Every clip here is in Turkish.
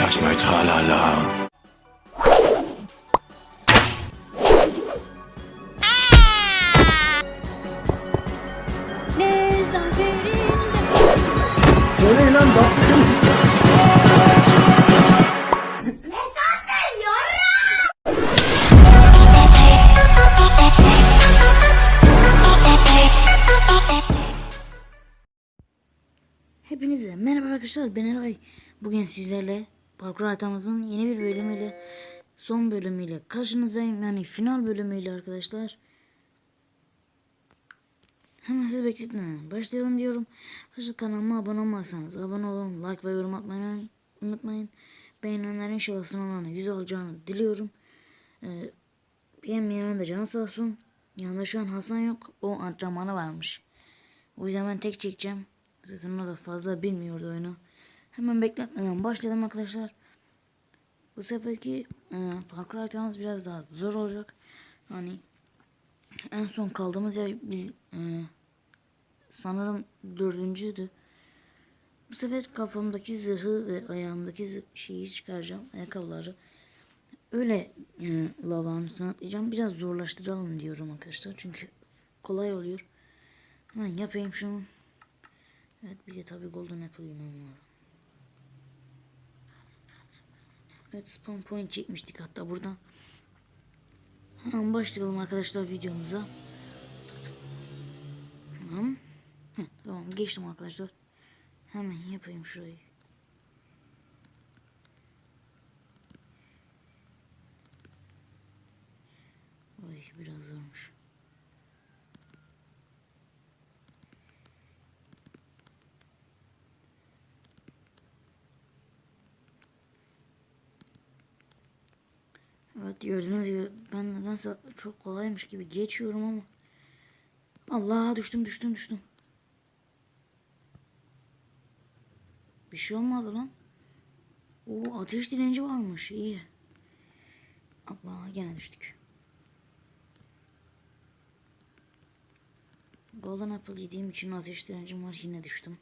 touch my tra-la-la. Ne zaferinde Böyle lan bak. Hepinize merhaba arkadaşlar ben Eray. Bugün sizlerle parkur haritamızın yeni bir bölümüyle son bölümüyle karşınızdayım. Yani final bölümüyle arkadaşlar. Hemen sizi bekletmeden başlayalım diyorum. Arkadaşlar kanalıma abone olmazsanız abone olun. Like ve yorum atmayı unutmayın. Beğenenlerin inşallah sınavlarına yüz alacağını diliyorum. Ee, beğenmeyenin de canı sağ olsun. Yanında şu an Hasan yok. O antrenmanı varmış. O yüzden ben tek çekeceğim. Zaten o da fazla bilmiyordu oyunu. Hemen bekletmeden başlayalım arkadaşlar. Bu seferki e, parkur biraz daha zor olacak. Hani en son kaldığımız yer biz e, sanırım dördüncüydü. Bu sefer kafamdaki zırhı ve ayağımdaki şeyi çıkaracağım. Ayakkabıları. Öyle e, lavağın üstüne atlayacağım. Biraz zorlaştıralım diyorum arkadaşlar. Çünkü kolay oluyor. Hemen yapayım şunu. Evet bir de tabi golden apple yemem lazım. Evet spawn point çekmiştik hatta buradan. Hemen başlayalım arkadaşlar videomuza. Tamam. Heh, tamam geçtim arkadaşlar. Hemen yapayım şurayı. Oy biraz zormuş. Evet gördüğünüz gibi ben nedense çok kolaymış gibi geçiyorum ama Allah düştüm düştüm düştüm. Bir şey olmadı lan. O ateş direnci varmış iyi. Allah gene düştük. Golden Apple yediğim için ateş direncim var yine düştüm.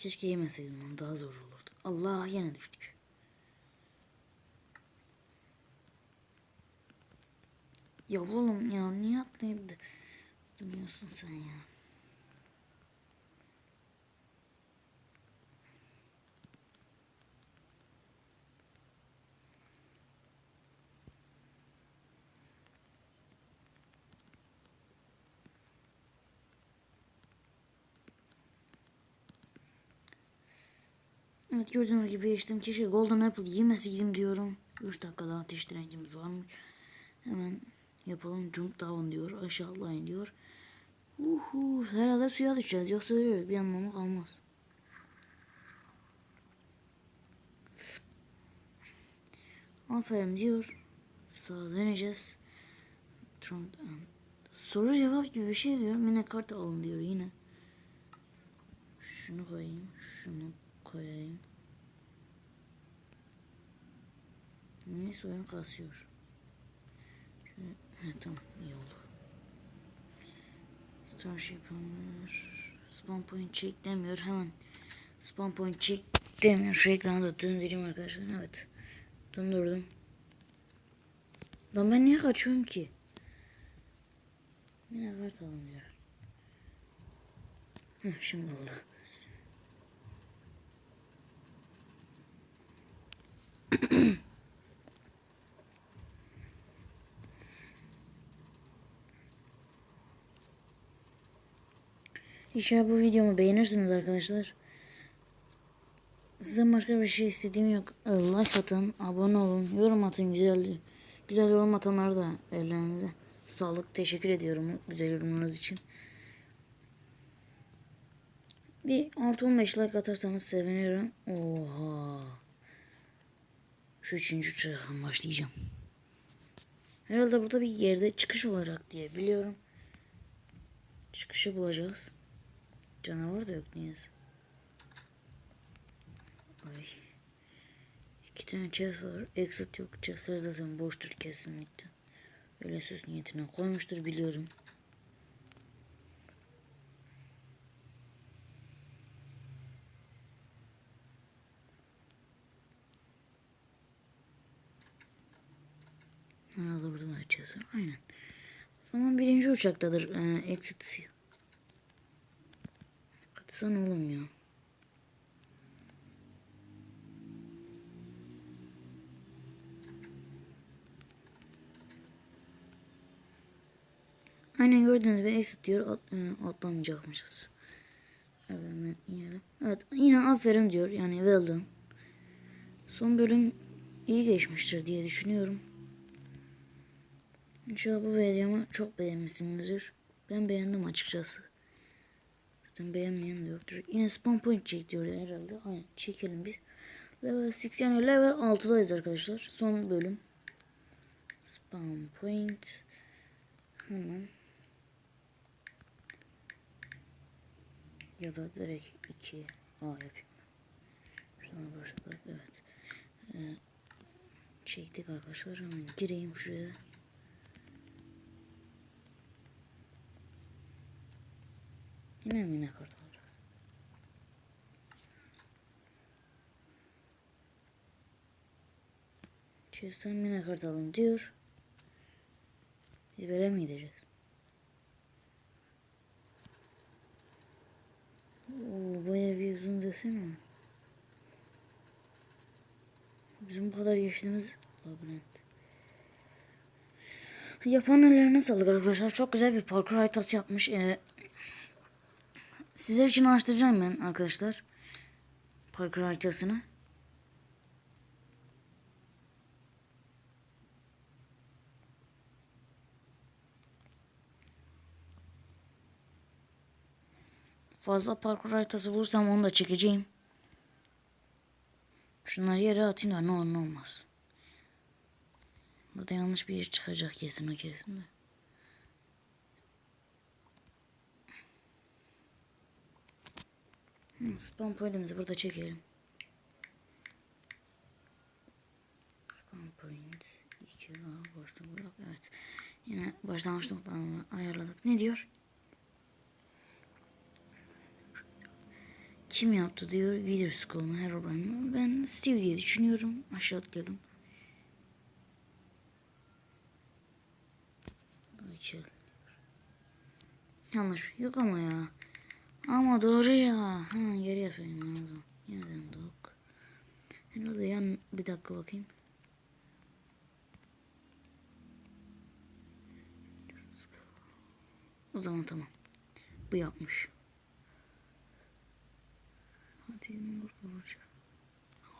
Keşke yemeseydim onu daha zor olurdu. Allah yine düştük. Ya oğlum ya niye atlayıp da durmuyorsun sen ya? Evet gördüğünüz gibi geçtim. Keşke Golden Apple yemeseydim diyorum. 3 dakika daha ateş direncimiz varmış. Hemen yapalım. Jump down diyor. Aşağı atlayın diyor. Uhu, herhalde suya düşeceğiz. Yoksa öyle bir anlamı kalmaz. Aferin diyor. Sağa döneceğiz. Trump, soru cevap gibi bir şey diyor. Yine kart alın diyor yine. Şunu koyayım. Şunu koyayım. Neyse oyun kasıyor. Şöyle, tamam iyi oldu. Starship Hammer. Spawn point check demiyor hemen. Spawn point check demiyor. Şu ekranı da döndüreyim arkadaşlar. Evet. Döndürdüm. Lan ben niye kaçıyorum ki? Yine kart alın diyor. Heh, şimdi oldu. İnşallah bu videomu beğenirsiniz arkadaşlar. Size başka bir şey istediğim yok. Ee, Like atın, abone olun, yorum atın güzel güzel yorum atanlar da ellerinize sağlık. Teşekkür ediyorum güzel yorumlarınız için. Bir 6-15 like atarsanız sevinirim. Oha. Şu üçüncü çırağın başlayacağım. Herhalde burada bir yerde çıkış olacak diye biliyorum. Çıkışı bulacağız. Canavar da yok niyeyse. Ay. İki tane chest var. Exit yok. Chestler zaten boştur kesinlikle. Öyle söz niyetine koymuştur biliyorum. Açacağız. Aynen. O zaman birinci uçaktadır. Ee, exit. Katsan oğlum ya. Aynen gördüğünüz gibi exit diyor. At, e, atlamayacakmışız. Evet yine aferin diyor. Yani well done. Son bölüm iyi geçmiştir diye düşünüyorum. İnşallah bu videomu çok beğenmişsinizdir. Ben beğendim açıkçası. Zaten beğenmeyen de yoktur. Yine spawn point çek diyor herhalde. Aynen çekelim biz. Level 6 yani level 6'dayız arkadaşlar. Son bölüm. Spawn point. Hemen. Ya da direkt 2 A yapayım. Şuradan başladık. Evet. Ee, çektik arkadaşlar. Hemen gireyim şuraya. Yine mi ne kart alacağız? Chest'ten mine kart alın diyor. Biz böyle mi gideceğiz? Oo, bayağı bir uzun desene. Bizim bu kadar geçtiğimiz labirent. Yapan ellerine sağlık arkadaşlar. Çok güzel bir parkur haritası yapmış. Ee, sizler için araştıracağım ben arkadaşlar. Parkur haritasını. Fazla parkur haritası bulursam onu da çekeceğim. Şunları yere atayım da ne olur ne olmaz. Burada yanlış bir yer çıkacak kesin o kesin de. Spawn point'imizi burada çekelim. Spawn point 2 A boşluk bırak evet. Yine başlangıç noktalarını ayarladık. Ne diyor? Kim yaptı diyor. Video School mu? Herobrine? Ben Steve diye düşünüyorum. Aşağı atlayalım. Yanlış. Yok ama ya. Ama doğru ya. Ha geri yapayım lazım. Yeniden dok. Herhalde yan bir dakika bakayım. O zaman tamam. Bu yapmış. Hadi burada olacak.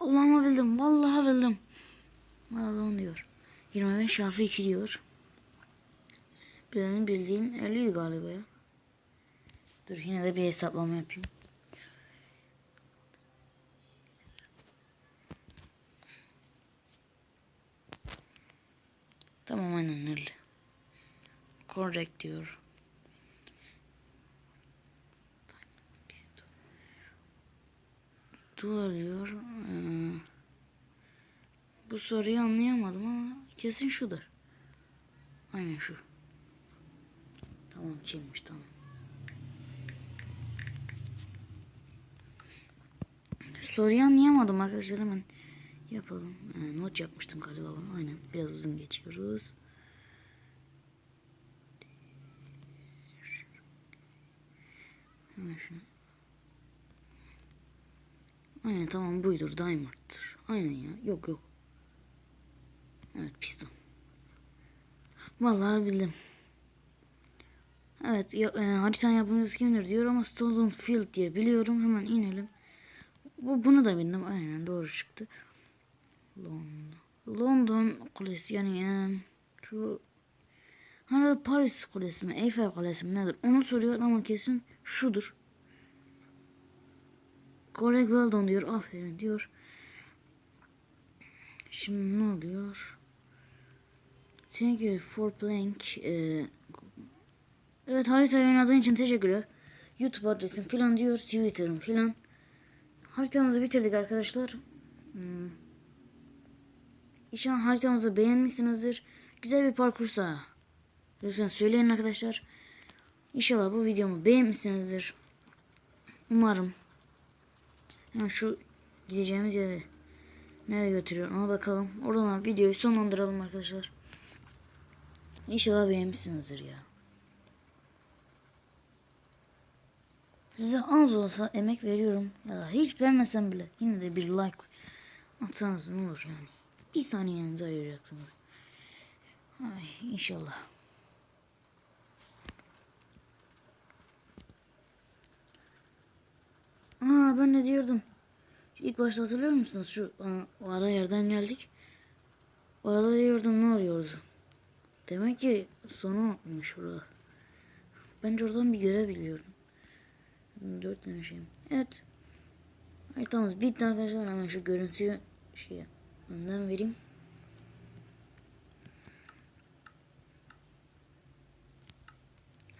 Allah'ıma bildim. Vallahi bildim. Vallahi diyor. 25 çarpı 2 diyor. Benim bildiğim 50 galiba ya. Dur yine de bir hesaplama yapayım. Tamam aynen öyle. Correct diyor. Duvar diyor. Ee, bu soruyu anlayamadım ama kesin şudur. Aynen şu. Tamam kimmiş tamam. Soruyu anlayamadım arkadaşlar hemen yapalım. Ee, not yapmıştım galiba ben. Aynen biraz uzun geçiyoruz. Aynen tamam buydur Diamond'dır. Aynen ya yok yok. Evet piston. Vallahi bildim. Evet ya, e, haritanın yapımcısı kimdir diyor ama Stolen Field diye biliyorum. Hemen inelim. Bu bunu da bildim. Aynen doğru çıktı. London. London Kulesi yani e, şu hani Paris Kulesi mi Eiffel Kulesi mi nedir onu soruyor ama kesin şudur. Correct well done diyor. Aferin diyor. Şimdi ne oluyor? Thank you for playing. Ee, evet haritayı oynadığın için teşekkürler. YouTube adresim filan diyor. Twitter'ım filan. Haritamızı bitirdik arkadaşlar. Hmm. İnşallah haritamızı beğenmişsinizdir. Güzel bir parkursa. Lütfen söyleyin arkadaşlar. İnşallah bu videomu beğenmişsinizdir. Umarım. Yani şu gideceğimiz yere nereye götürüyor ona bakalım. Oradan videoyu sonlandıralım arkadaşlar. İnşallah beğenmişsinizdir ya. Size az olsa emek veriyorum. Ya da hiç vermesem bile yine de bir like atsanız ne olur yani. Bir saniyenizi ayıracaksınız. Ay inşallah. Aa ben ne diyordum? İlk başta hatırlıyor musunuz? Şu o ara yerden geldik. Orada diyordum ne oluyordu? Demek ki sonu olmuş orada. Bence oradan bir görev biliyordum. Dört demişim. Evet. Haritamız bitti arkadaşlar. Hemen şu görüntüyü şey önden vereyim.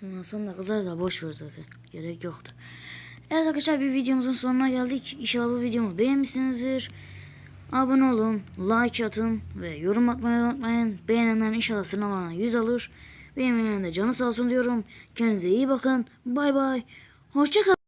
Ondan sonra kızar da boş ver zaten. Gerek yoktu. Evet arkadaşlar bir videomuzun sonuna geldik. İnşallah bu videomu beğenmişsinizdir. Abone olun, like atın ve yorum atmayı unutmayın. Beğenenler inşallah sınavlarına 100 alır. Beğenmeyenler de canı sağ olsun diyorum. Kendinize iyi bakın. Bay bay. Hoşçakalın.